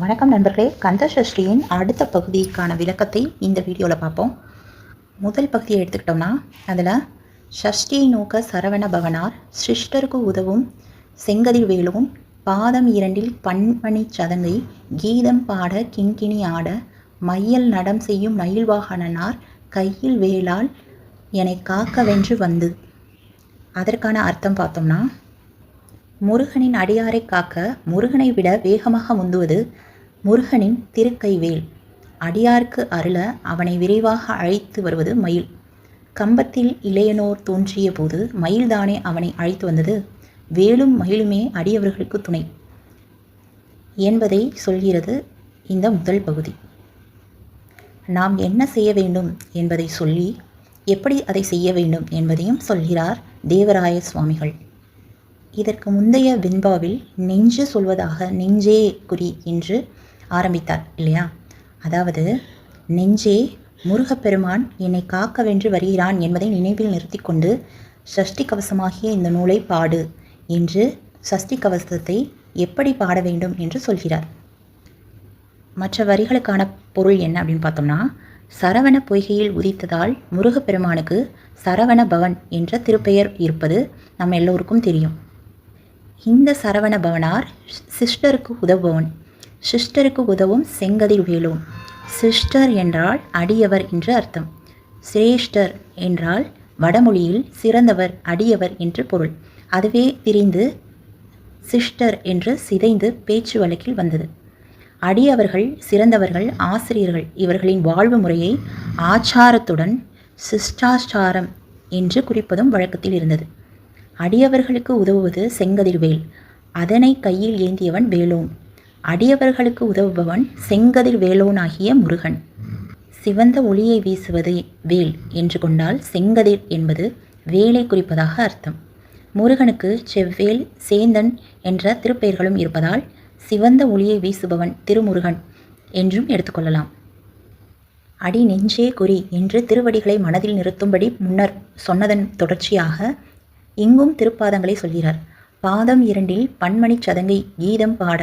வணக்கம் நண்பர்களே. கந்த சஷ்டியின் அடுத்த பகுதிக்கான விளக்கத்தை இந்த வீடியோவில் பார்ப்போம். முதல் பகுதியை எடுத்துக்கிட்டோம்னா அதில் ஷஷ்டியை நோக்க சரவண பவனார் சிஷ்டருக்கு உதவும் செங்கதிர் வேலும் பாதம் இரண்டில் பண்மணி சதங்கை கீதம் பாட கிண்கிணி ஆட மையல் நடம் செய்யும் மயில் வாகனனார் கையில் வேளால் என்னை காக்க வென்று வந்து. அதற்கான அர்த்தம் பார்த்தோம்னா முருகனின் அடியாரை காக்க முருகனை விட வேகமாக முந்துவது முருகனின் திருக்கைவேல். அடியாருக்கு அருள அவனை விரைவாக அழைத்து வருவது மயில். கம்பத்தில் இளையனோர் தோன்றிய போது மயில்தானே அவனை அழைத்து வந்தது. வேலும் மயிலுமே அடியவர்களுக்கு துணை என்பதை சொல்கிறது இந்த முதல் பகுதி. நாம் என்ன செய்ய வேண்டும் என்பதை சொல்லி எப்படி அதை செய்ய வேண்டும் என்பதையும் சொல்கிறார் தேவராய சுவாமிகள். இதற்கு முந்தைய வெண்பாவில் நெஞ்சு சொல்வதாக நெஞ்சே குறி என்று ஆரம்பித்தார் இல்லையா? அதாவது நெஞ்சே முருகப்பெருமான் என்னை காக்க வென்று வருகிறான் என்பதை நினைவில் நிறுத்தி கொண்டு சஷ்டி கவசமாகிய இந்த நூலை பாடு என்று சஷ்டி கவசத்தை எப்படி பாட வேண்டும் என்று சொல்கிறார். மற்ற வரிகளுக்கான பொருள் என்ன அப்படின்னு பார்த்தோம்னா சரவண பொய்கையில் உதித்ததால் முருகப்பெருமானுக்கு சரவண பவன் என்ற திருப்பெயர் இருப்பது நம்ம எல்லோருக்கும் தெரியும். இந்த சரவண பவனார் சிஸ்டருக்கு உதவுபவன். சிஸ்டருக்கு உதவும் செங்கதிர் வேலோன். சிஸ்டர் என்றால் அடியவர் என்று அர்த்தம். சிரேஷ்டர் என்றால் வடமொழியில் சிறந்தவர் அடியவர் என்று பொருள். அதுவே திரிந்து சிஸ்டர் என்று சிதைந்து பேச்சு வழக்கில் வந்தது. அடியவர்கள் சிறந்தவர்கள் ஆசிரியர்கள் இவர்களின் வாழ்வு முறையை ஆச்சாரத்துடன் சிஷ்டாச்சாரம் என்று குறிப்பதும் வழக்கத்தில் இருந்தது. அடியவர்களுக்கு உதவுவது செங்கதிர்வேல். அதனை கையில் ஏந்தியவன் வேலோன். அடியவர்களுக்கு உதவுபவன் செங்கதிர் வேலோனாகிய முருகன். சிவந்த ஒளியை வீசுவது வேல் என்று கொண்டால் செங்கதிர் என்பது வேலை குறிப்பதாக அர்த்தம். முருகனுக்கு செவ்வேல் சேந்தன் என்ற திருப்பெயர்களும் இருப்பதால் சிவந்த ஒளியை வீசுபவன் திருமுருகன் என்றும் எடுத்துக்கொள்ளலாம் அடி நெஞ்சே குறி என்று திருவடிகளை மனதில் நிறுத்தும்படி முன்னர் சொன்னதன் தொடர்ச்சியாக இங்கும் திருப்பாதங்களை சொல்கிறார். பாதம் இரண்டில் பன்மணி சதங்கை கீதம் பாட.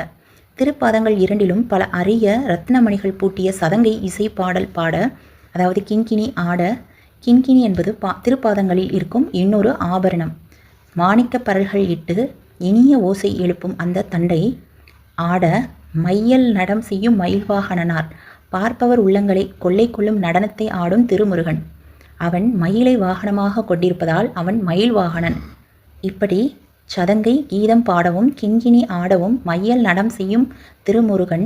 திருப்பாதங்கள் இரண்டிலும் பல அரிய ரத்னமணிகள் பூட்டிய சதங்கை இசை பாடல் பாட அதாவது கிண்கிணி ஆட கிண்கிணி என்பது பா திருப்பாதங்களில் இருக்கும் இன்னொரு ஆபரணம். மாணிக்க பரல்கள் இட்டு இனிய ஓசை எழுப்பும் அந்த தண்டை ஆட மையல் நடம் செய்யும் மயில்வாகனனார். பார்ப்பவர் உள்ளங்களை கொள்ளை கொள்ளும் நடனத்தை ஆடும் திருமுருகன். அவன் மயிலை வாகனமாக கொண்டிருப்பதால் அவன் மயில் வாகனன். இப்படி சதங்கை கீதம் பாடவும் கிங்கினி ஆடவும் மையல் நடம் செய்யும் திருமுருகன்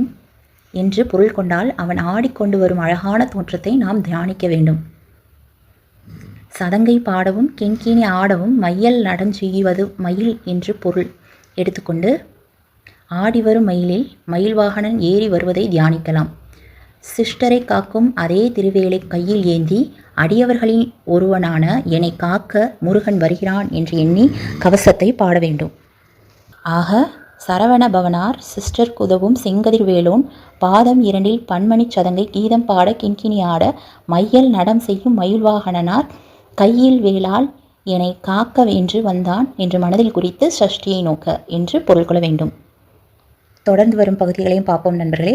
என்று பொருள் கொண்டால் அவன் ஆடிக்கொண்டு வரும் அழகான தோற்றத்தை நாம் தியானிக்க வேண்டும். சதங்கை பாடவும் கிங்கினி ஆடவும் மையல் நடஞ்செய்வது மயில் என்று பொருள் எடுத்துக்கொண்டு ஆடி வரும் மயிலில் மயில் வாகனன் ஏறி வருவதை தியானிக்கலாம். சிஸ்டரை காக்கும் அதே திருவேலை கையில் ஏந்தி அடியவர்களில் ஒருவனான என்னை காக்க முருகன் வருகிறான் என்று எண்ணி கவசத்தை பாட வேண்டும். ஆக சரவண பவனார் சிஸ்டர் குதவும் செங்கதிர் வேலோன் பாதம் இரண்டில் பன்மணி சதங்கை கீதம் பாட கிண்கிணி ஆட மையல் நடம் செய்யும் மயில்வாகனனார் கையில் வேளால் என்னை காக்க வென்று வந்தான் என்று மனதில் குறித்து சஷ்டியை நோக்க என்று பொருள் கொள்ள வேண்டும். தொடர்ந்து வரும் பகுதிகளையும் பார்ப்போம் நண்பர்களே.